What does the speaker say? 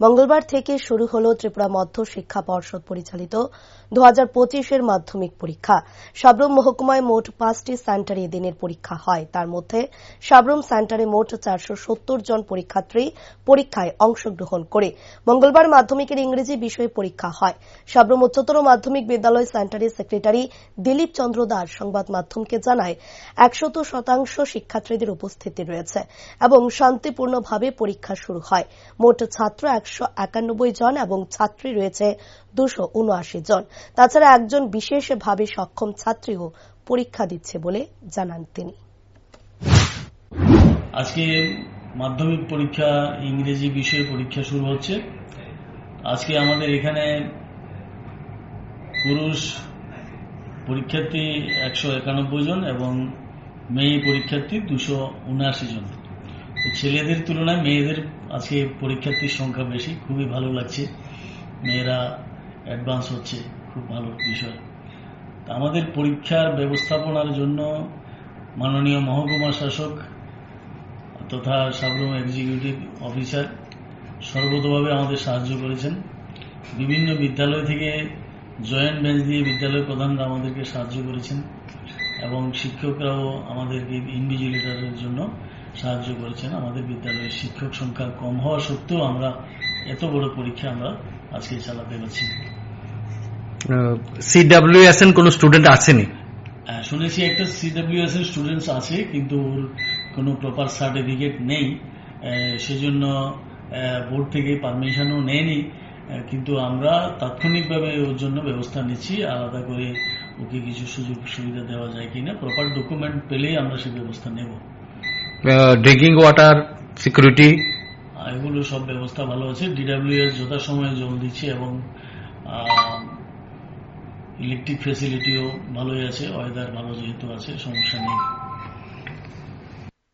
মঙ্গলবার থেকে শুরু হল ত্রিপুরা মধ্য শিক্ষা পর্ষদ পরিচালিত দু হাজার পঁচিশের মাধ্যমিক পরীক্ষা। সাবরুম মহকুমায় মোট পাঁচটি সেন্টারে এদিনের পরীক্ষা হয়। তার মধ্যে সাবরুম সেন্টারে মোট চারশো সত্তর জন পরীক্ষার্থী পরীক্ষায় অংশগ্রহণ করে। মঙ্গলবার মাধ্যমিকের ইংরেজি বিষয়ে পরীক্ষা হয়। সাবরুম উচ্চতর মাধ্যমিক বিদ্যালয় সেন্টারের সেক্রেটারি দিলীপ চন্দ্র দাস সংবাদ মাধ্যমকে জানায়, একশত শতাংশ শিক্ষার্থীদের উপস্থিতি রয়েছে এবং শান্তিপূর্ণভাবে পরীক্ষা শুরু হয়। মোট ছাত্র একশো একানব্বই জন এবং ছাত্রী রয়েছে দুশো উনআশি জন। তাছাড়া একজন বিশেষভাবে সক্ষম ছাত্রীও পরীক্ষা দিচ্ছে বলে জানান তিনি। আজকে মাধ্যমিক পরীক্ষা, ইংরেজি বিষয়ে পরীক্ষা শুরু হচ্ছে। আজকে আমাদের এখানে পুরুষ পরীক্ষার্থী একশো একানব্বই জন এবং মেয়ে পরীক্ষার্থী দুশো উনআশি জন। তো ছেলেদের তুলনায় মেয়েদের আজকে পরীক্ষার্থীর সংখ্যা বেশি, খুবই ভালো লাগছে। মেয়েরা অ্যাডভান্স হচ্ছে, খুব ভালো বিষয়। তা আমাদের পরীক্ষার ব্যবস্থাপনার জন্য মাননীয় মহকুমা শাসক তথা সাবরুম এক্সিকিউটিভ অফিসার সর্বতভাবে আমাদের সাহায্য করেছেন। বিভিন্ন বিদ্যালয় থেকে জয়েন্ট বেঞ্চ দিয়ে বিদ্যালয় প্রধানরা আমাদেরকে সাহায্য করেছেন এবং শিক্ষকরাও আমাদেরকে ইনভিজিলেটরের জন্য সাহায্য করেছেন। আমাদের বিদ্যালয়ের শিক্ষক সংখ্যা কম হওয়া সত্ত্বেও আমরা এত বড় পরীক্ষা আমরা আজকে চালাতে পারছি সিডাব্লিউএস কোনো স্টুডেন্ট আসেনি? হ্যাঁ, শুনেছি একটা সিডব্লিউএস এর স্টুডেন্টস আছে কিন্তু ওর কোনো প্রপার সার্টিফিকেট নেই। সেজন্য বোর্ড থেকে পারমিশনও নেয়নি। কিন্তু আমরা তাৎক্ষণিকভাবে ওর জন্য ব্যবস্থা নিচ্ছি আলাদা করে ওকে কিছু সুযোগ সুবিধা দেওয়া যায় কিনা প্রপার ডকুমেন্ট পেলেই আমরা সে ব্যবস্থা নেব। ড্রিঙ্কিং ওয়াটার সিকিউরিটি এগুলো সব ব্যবস্থা ভালো আছে। ডিডাব্লিউএস যথাসময়ে জল দিচ্ছে এবং ইলেকট্রিক ফেসিলিটিও ভালোই আছে। ওয়েদার ভালো যেহেতু আছে, সমস্যা নেই।